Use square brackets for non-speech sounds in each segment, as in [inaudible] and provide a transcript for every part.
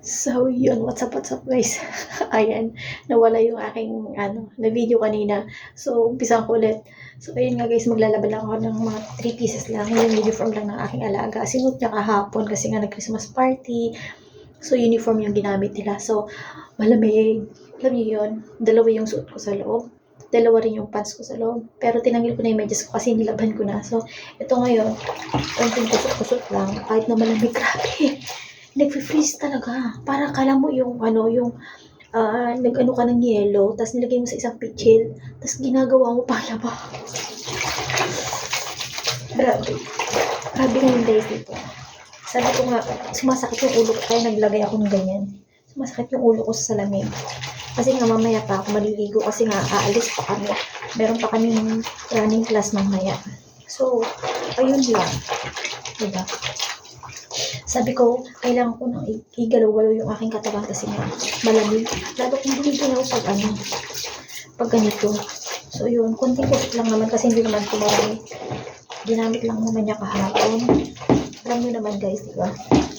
So, yun. What's up, what's up, guys? [laughs] Ayan. Nawala yung aking, ano, na video kanina. So, umpisan ko ulit. So, ayun nga, guys. Maglalaban ako ng mga 3 pieces lang. Yung uniform lang ng aking alaga. Sinuot niya kahapon kasi nga nag-Christmas party. So, uniform yung ginamit nila. So, malamig. Alam niyo yun. Dalawa yung suot ko sa loob. Dalawa rin yung pants ko sa loob. Pero tinanggal ko na yung medyas ko kasi nilaban ko na. So, ito ngayon, konting kusot-kusot lang. Kahit na malamig, [laughs] grabe. Nag-freeze talaga. Para kala mo yung, ano, yung, ah, nag-ano ka ng yelo, tapos nilagay mo sa isang pitchil, tapos ginagawa mo palaba. Grabe. Grabe nga yung days dito. Sabi ko nga, sumasakit yung ulo ko, kaya naglagay ako ng ganyan. Sumasakit yung ulo ko sa salamig. Kasi nga mamaya pa ako maliligo kasi nga aalis pa kami. Meron pa kami running class mamaya. So, ayun lang. Diba? Sabi ko, kailangan ko nang igalaw-galaw yung aking katawan kasi nga malamig. Lalo kung gumiginaw pag ano, pag ganito. So yun, konting kusot lang naman kasi hindi naman kumarami. Ginamit lang naman niya kahapon. Alam niyo naman guys, di ba?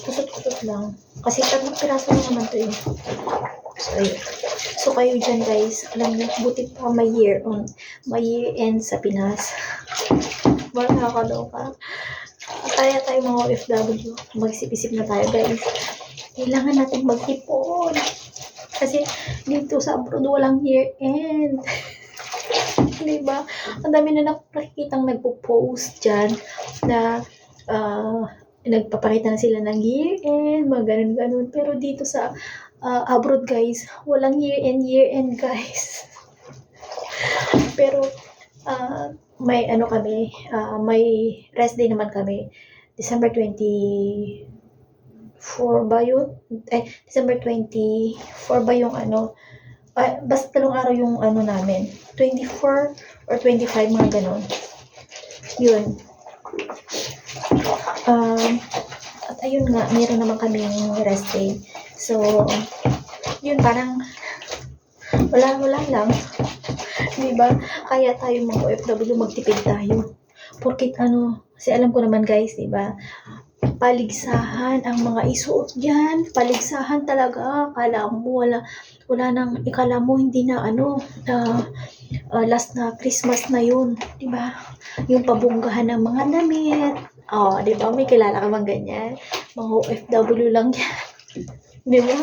Kusot-kusot lang. Kasi tatlong piraso lang naman to eh. So ayun. So kayo dyan guys, alam niyo, buti pa may year on, may year end sa Pinas. [laughs] Mga nakakaloka. Kaya tayo mga OFW, mag-isip-isip na tayo guys. Kailangan natin mag-ipon. Kasi dito sa abroad walang year end. [laughs] Di ba? Ang dami na nakikitang nagpo-post dyan na ah, nagpapakita na sila ng year end, mga ganun-ganun. Pero dito sa ah, abroad guys, walang year end, year end guys. [laughs] Pero ah, may ano kami, ah, may rest day naman kami. December 24 ba yun? Eh, December 24 ba yung ano? ah, basta talong araw yung ano namin. 24 or 25, mga ganon. Yun. Um, at ayun nga, meron naman kaming rest day. So, yun parang wala, wala lang. Di ba? Kaya tayo mga OFW magtipid tayo. Porkit ano, kasi alam ko naman guys, di ba? Paligsahan ang mga isuot diyan. Paligsahan talaga. Kala mo wala wala nang ikala mo hindi na ano na ah, last na Christmas na yun, di ba? Yung pabunggahan ng mga damit. Oh, di ba? May kilala ka bang ganyan? Mga OFW lang yan. [laughs] di ba?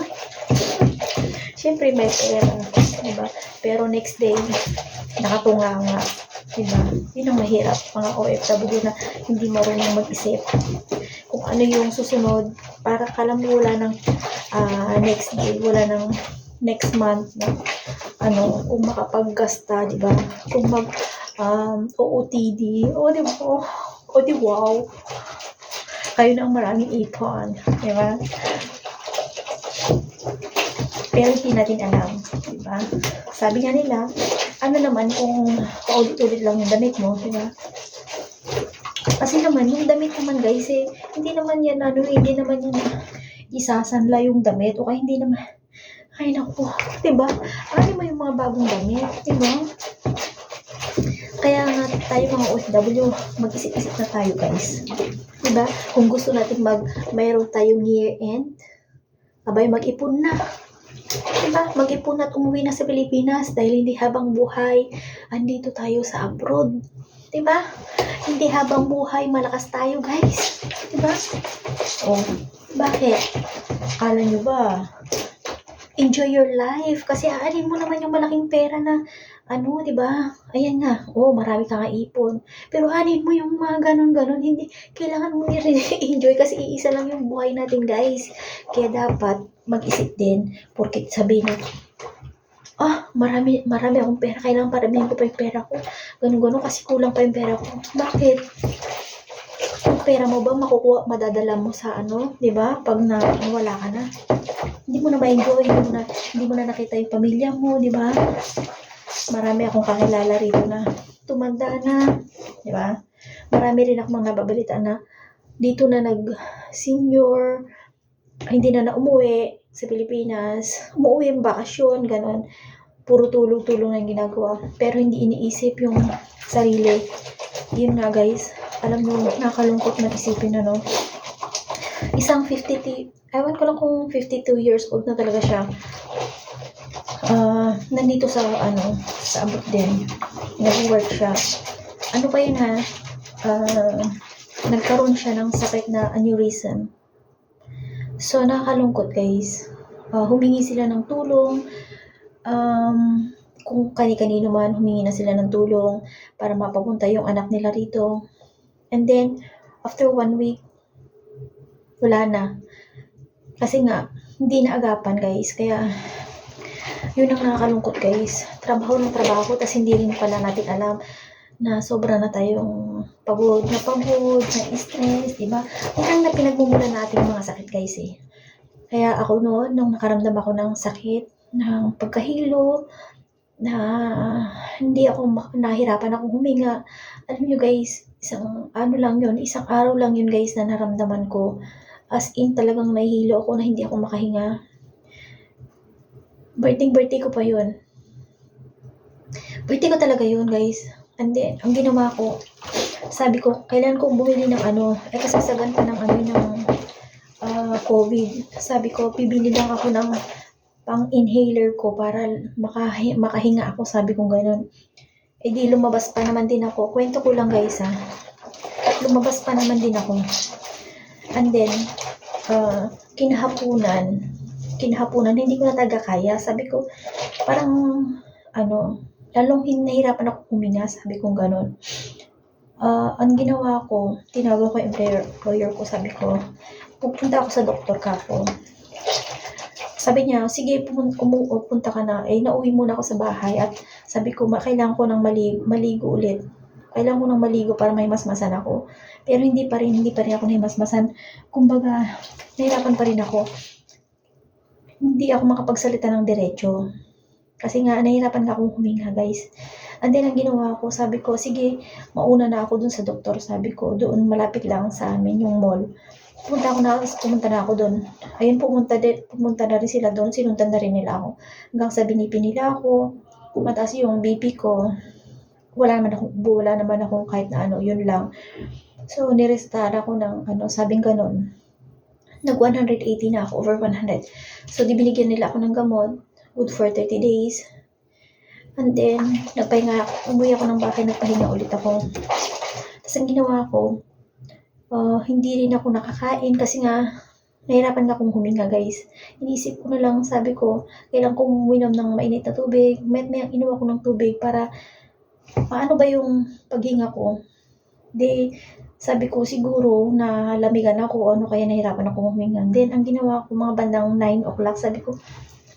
Siyempre may pera, di ba? Pero next day, nakatunga nga. Di ba? Yun ang mahirap, mga OFW na hindi marunong mag-isip. Kung ano yung susunod, para kala mo wala ng ah, next day, wala ng next month na ano, kung makapaggasta, di ba? Kung mag um, OOTD, o di ba? O di wow. Kayo na ang maraming ipon, di ba? Pero hindi natin alam, di ba? Sabi nga nila, ano naman kung paulit-ulit lang yung damit mo, di ba? Kasi naman, yung damit naman guys, eh, hindi naman yan, ano, hindi naman yan isasanla yung damit, o kaya hindi naman, ay naku, di ba? Ano mo yung mga bagong damit, di ba? Kaya nga tayo mga OFW, mag-isip-isip na tayo guys. Di ba? Kung gusto natin mag, mayroon tayong year end, abay mag-ipon na. Diba? Mag-ipon at umuwi na sa Pilipinas dahil hindi habang buhay, andito tayo sa abroad. Diba? Hindi habang buhay, malakas tayo, guys. Diba? Oh, bakit? Akala nyo ba? Enjoy your life. Kasi aanin mo naman yung malaking pera na, ano, di ba? Ayan nga. Oh, marami kang ipon. Pero anin mo yung mga ganon-ganon. Hindi, kailangan mo rin [laughs] enjoy kasi iisa lang yung buhay natin, guys. Kaya dapat mag-isip din. Porkit sabihin na, ah, marami, marami akong pera. Kailangan paramihin ko pa yung pera ko. Ganon-ganon kasi kulang pa yung pera ko. Bakit? Yung pera mo ba makukuha, madadala mo sa ano, di ba? Pag na, wala ka na. Hindi mo na ma-enjoy, hindi mo na, hindi mo na nakita yung pamilya mo, di ba? Marami akong kakilala rito na tumanda na, di ba? Marami rin akong mga nababalita na dito na nag-senior, hindi na na umuwi sa Pilipinas, umuwi yung bakasyon, ganon. Puro tulong-tulong na ginagawa. Pero hindi iniisip yung sarili. Yun nga guys, alam mo, nakalungkot na isipin ano. isang 52, ewan ko lang kung 52 years old na talaga siya. Ah, nandito sa ano, sa abot din. Nag-work siya. Ano pa yun ha? Ah, nagkaroon siya ng sakit na aneurysm. So, nakakalungkot guys. Ah, humingi sila ng tulong. Um, kung kani-kanino man, humingi na sila ng tulong para mapapunta yung anak nila rito. And then, after one week, wala na. Kasi nga, hindi na agapan guys. Kaya, yun ang nakakalungkot guys. Trabaho ng trabaho, tas hindi rin pala natin alam na sobra na tayong pagod na pagod, na stress, di ba? Yan na pinagmumulan natin yung mga sakit guys eh. Kaya ako noon, nung nakaramdam ako ng sakit, ng pagkahilo, na hindi ako nahirapan akong huminga. Alam nyo guys, isang ano lang yun, isang araw lang yun guys na naramdaman ko. As in talagang nahihilo ako na hindi ako makahinga. Birthday birthday ko pa yun. Birthday ko talaga yun guys. And then, ang ginawa ko, sabi ko, kailan ko bumili ng ano, eh kasasagan pa ng ano ng ah, COVID. Sabi ko, bibili lang ako ng pang inhaler ko para makahi- makahinga ako, sabi ko ganun. Eh di lumabas pa naman din ako. Kwento ko lang guys ha. Lumabas pa naman din ako. And then, ah, kinahapunan, kinahapunan, hindi ko na talaga kaya. Sabi ko, parang, ano, lalong nahirapan ako huminga, sabi ko ganun. Ah, ang ginawa ko, tinawagan ko yung employer, ko, sabi ko, pupunta ako sa doktor kako. Sabi niya, sige, pumun- umu- pupunta ka na. Eh, nauwi muna ako sa bahay at sabi ko, "Ma- kailangan ko ng mali- maligo ulit. Kailangan ko ng maligo para may masmasan ako. Pero hindi pa rin, hindi pa rin ako nahimasmasan. Kumbaga, nahirapan pa rin ako. Hindi ako makapagsalita ng diretso. Kasi nga, nahirapan nga akong huminga, guys. And then, ang ginawa ko, sabi ko, sige, mauna na ako dun sa doktor. Sabi ko, doon malapit lang sa amin yung mall. Pumunta ako na, pumunta na ako doon. Ayun, pumunta, din, pumunta na rin sila doon. Sinundan na rin nila ako. Hanggang sa binipin nila ako. Mataas yung BP ko. Wala naman ako, wala naman ako kahit na ano, yun lang. So, nirestahan ako ng, ano, sabing ganun. Nag 180 na ako, over 100. So, di binigyan nila ako ng gamot. Good for 30 days. And then, nagpahinga ako. Umuwi ako ng bahay, nagpahinga ulit ako. Tapos, ang ginawa ko, ah, hindi rin ako nakakain kasi nga, nahirapan nga akong huminga, guys. Inisip ko na lang, sabi ko, kailangan kong uminom ng mainit na tubig. May may inuwa ko ng tubig para, paano ba yung paghinga ko? Di, sabi ko, siguro, na lamigan ako, ano kaya nahirapan akong huminga. Then, ang ginawa ko, mga bandang 9 o'clock, sabi ko,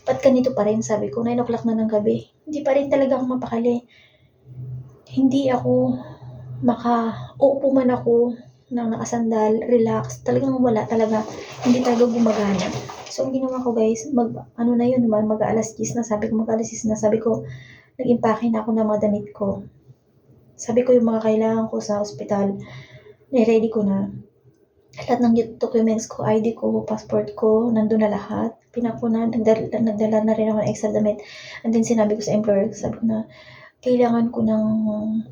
ba't ganito pa rin? Sabi ko, 9 o'clock na ng gabi. Hindi pa rin talaga ako mapakali. Hindi ako maka, uupo man ako ng nakasandal, relax, talagang wala talaga, hindi talaga gumagana. So, ang ginawa ko guys, mag, ano na yun mag alas 10 na, sabi ko mag alas 10 na, sabi ko, nag-impake na ako ng mga damit ko. Sabi ko yung mga kailangan ko sa ospital, ready ko na. Lahat ng documents ko, ID ko, passport ko, nandun na lahat. Pinakunan, nagdala, nagdala na rin ako ng extra damit. And then sinabi ko sa employer, sabi ko na, kailangan ko ng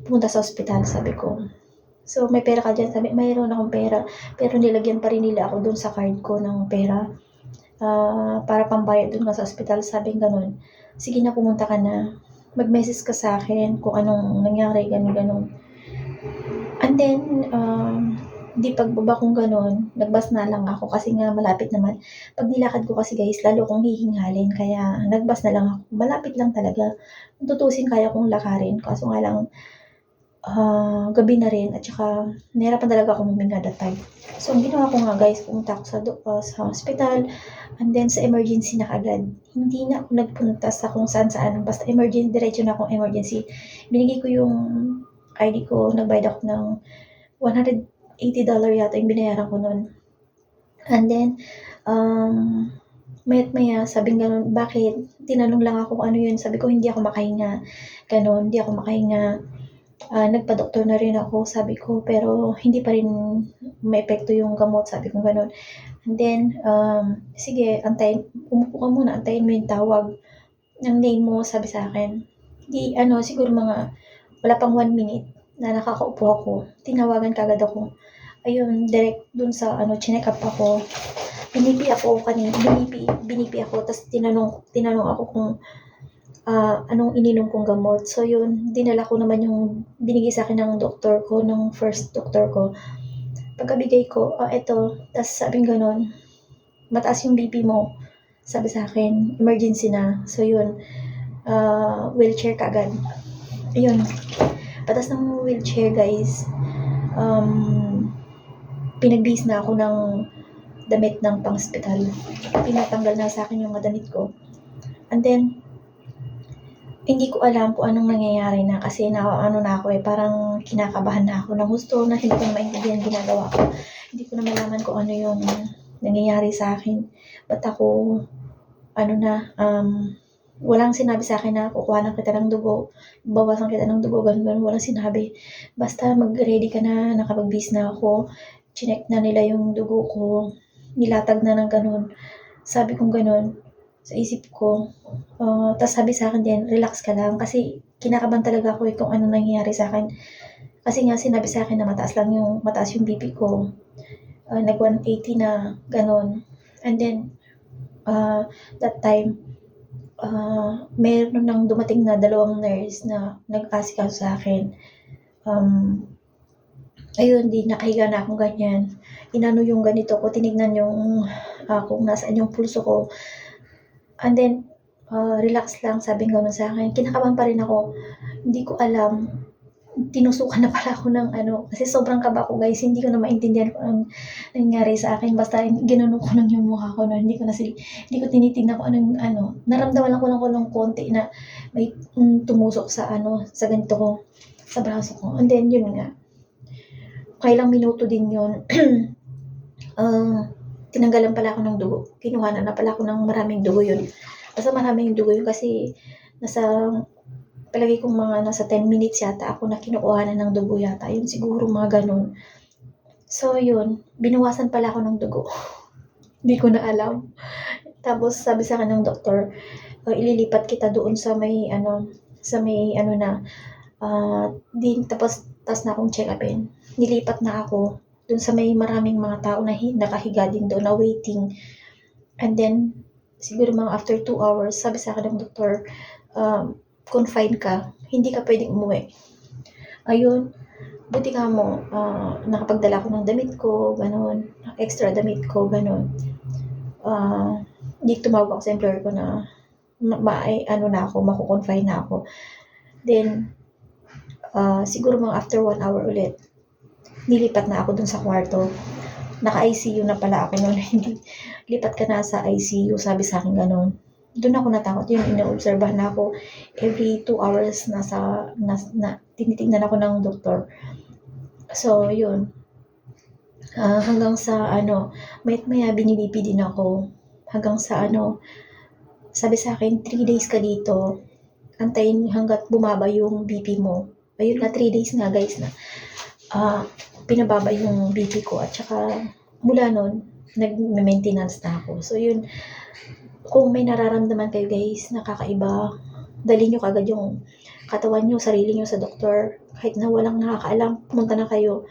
pumunta sa ospital, sabi ko. So, may pera ka dyan. Sabi, mayroon akong pera. Pero nilagyan pa rin nila ako dun sa card ko ng pera. Ah, para pambayad dun nga sa ospital. Sabi ganun. Sige na, pumunta ka na. Mag-message ka sa akin kung anong nangyari, ganun, ganun. And then, um, di pagbaba kong ganun, nagbas na lang ako kasi nga malapit naman. Pag nilakad ko kasi guys, lalo kong hihingalin. Kaya nagbas na lang ako. Malapit lang talaga. Tutusin, kaya kong lakarin. Kaso nga lang, ah, gabi na rin at saka nahirapan talaga akong huminga that time. So, ginawa ko nga guys, pumunta ako sa, ah, sa hospital and then sa emergency na kagad. Hindi na ako nagpunta sa kung saan saan. Basta emergency, diretso na akong emergency. Binigay ko yung ID ko, nagbayad ako ng $180 yata yung binayaran ko nun. And then, um, mayat maya, sabing ganun, bakit? Tinanong lang ako ano yun. Sabi ko, hindi ako makahinga. Ganun, hindi ako makahinga. Ah, nagpa-doktor na rin ako, sabi ko, pero hindi pa rin may epekto yung gamot, sabi ko ganun. And then, um, sige, antayin, umupo ka muna, antayin mo yung tawag ng name mo, sabi sa akin. Di, ano, siguro mga, wala pang one minute na nakakaupo ako. Tinawagan kagad ako. ayun, direct dun sa ano, chinek up ako. Binipi ako kanina, binipi, binipi ako, tapos tinanong, tinanong ako kung ah, anong ininom kong gamot. So yun, dinala ko naman yung binigay sa akin ng doktor ko, ng first doktor ko. Pagkabigay ko, ah, eto, tapos sabing ganun, mataas yung BP mo. Sabi sa akin, emergency na. So yun, ah, wheelchair ka agad. Ayun, patas ng wheelchair guys, um, pinagbihis na ako ng damit ng pang-hospital. Pinatanggal na sa akin yung damit ko. And then, hindi ko alam kung anong nangyayari na kasi na ano na ako eh, parang kinakabahan na ako ng gusto na hindi ko na maintindihan ginagawa ko. Hindi ko na malaman kung ano yung nangyayari sa akin. Ba't ako, ano na, um, walang sinabi sa akin na kukuha na kita ng dugo, bawasan kita ng dugo, ganun, ganun, walang sinabi. Basta mag-ready ka na, nakapag-bis na ako, chinek na nila yung dugo ko, nilatag na ng ganun. Sabi kong ganun, sa isip ko, uh, tapos sabi sa akin din, relax ka lang, kasi kinakaban talaga ako eh kung ano nangyayari sa akin. Kasi nga sinabi sa akin na mataas lang yung, mataas yung BP ko. Uh, nag 180 na, ganun. And then, uh, that time, uh, meron nang dumating na dalawang nurse na nag-asikaso sa akin. Um, ayun, di nakahiga na akong ganyan. Inano yung ganito ko, tinignan yung uh, kung nasaan yung pulso ko. And then, uh, relax lang, sabi gano'n sa akin. Kinakabahan pa rin ako. Hindi ko alam. Tinusukan na pala ako ng ano. Kasi sobrang kaba ko guys. Hindi ko na maintindihan kung anong nangyari sa akin. Basta ginano ko lang yung mukha ko. No? Hindi ko na sili, hindi ko tinitingnan ko anong ano. Naramdaman lang ko lang ko ng konti na may mm, tumusok sa ano, sa ganito ko. Sa braso ko. And then, yun nga. Kailang minuto din yun. uh, [clears throat] tinanggalan pala ako ng dugo. Kinuha na na pala ako ng maraming dugo yun. Basta maraming dugo yun kasi nasa, palagi kong mga nasa 10 minutes yata ako na kinukuha na ng dugo yata. Yun siguro mga ganun. So yun, binawasan pala ako ng dugo. [laughs] Hindi ko na alam. Tapos sabi sa akin ng doktor, uh, ililipat kita doon sa may ano, sa may ano na, uh, din, tapos tas na akong check upin. Nilipat na ako dun sa may maraming mga tao na hi- nakahiga din doon na waiting. And then, siguro mga after 2 hours, sabi sa akin ng doktor, um, confine ka, hindi ka pwedeng umuwi. Ayun, buti nga mo, uh, nakapagdala ko ng damit ko, ganun, extra damit ko, ganun. Uh, hindi tumawag ako sa employer ko na ma, ano na ako, makukonfine na ako. Then, uh, siguro mga after 1 hour ulit, nilipat na ako dun sa kwarto. Naka-ICU na pala ako noon. [laughs] Hindi, lipat ka na sa ICU, sabi sa akin ganun. Doon ako natakot yun, ina-obserbahan na ako every 2 hours nasa, na, na, tinitingnan ako ng doktor. So, yun. Uh, hanggang sa, ano, mayat maya binibipi din ako. Hanggang sa, ano, sabi sa akin, 3 days ka dito. Antayin hanggat bumaba yung BP mo. Ayun na, 3 days nga guys na. Uh, pinababa yung BP ko at saka mula nun, nag-maintenance na ako. So yun, kung may nararamdaman kayo guys, nakakaiba, dali nyo kagad yung katawan nyo, sarili nyo sa doktor. Kahit na walang nakakaalam, pumunta na kayo.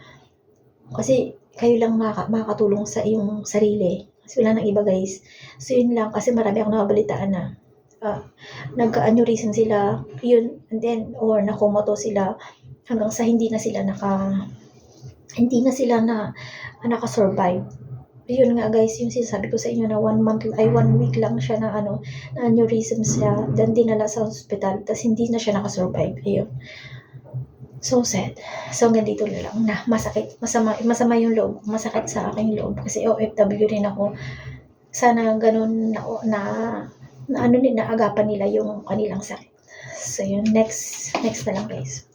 Kasi kayo lang makaka- makakatulong sa iyong sarili. Kasi wala nang iba guys. So yun lang, kasi marami akong nakabalitaan na uh, nagka-aneurysm sila, yun, and then, or nakomoto sila, hanggang sa hindi na sila naka hindi na sila na uh, naka-survive. Yun nga guys, yung sinasabi ko sa inyo na one month, ay one week lang siya na ano, na aneurysm siya, then dinala sa hospital, tapos hindi na siya naka-survive. Ayun. So sad. So hanggang dito na lang na masakit, masama, masama yung loob, masakit sa aking loob kasi OFW rin ako. Sana ganun na, na, na ano din, naagapan nila yung kanilang sakit. So yun, next, next na lang guys.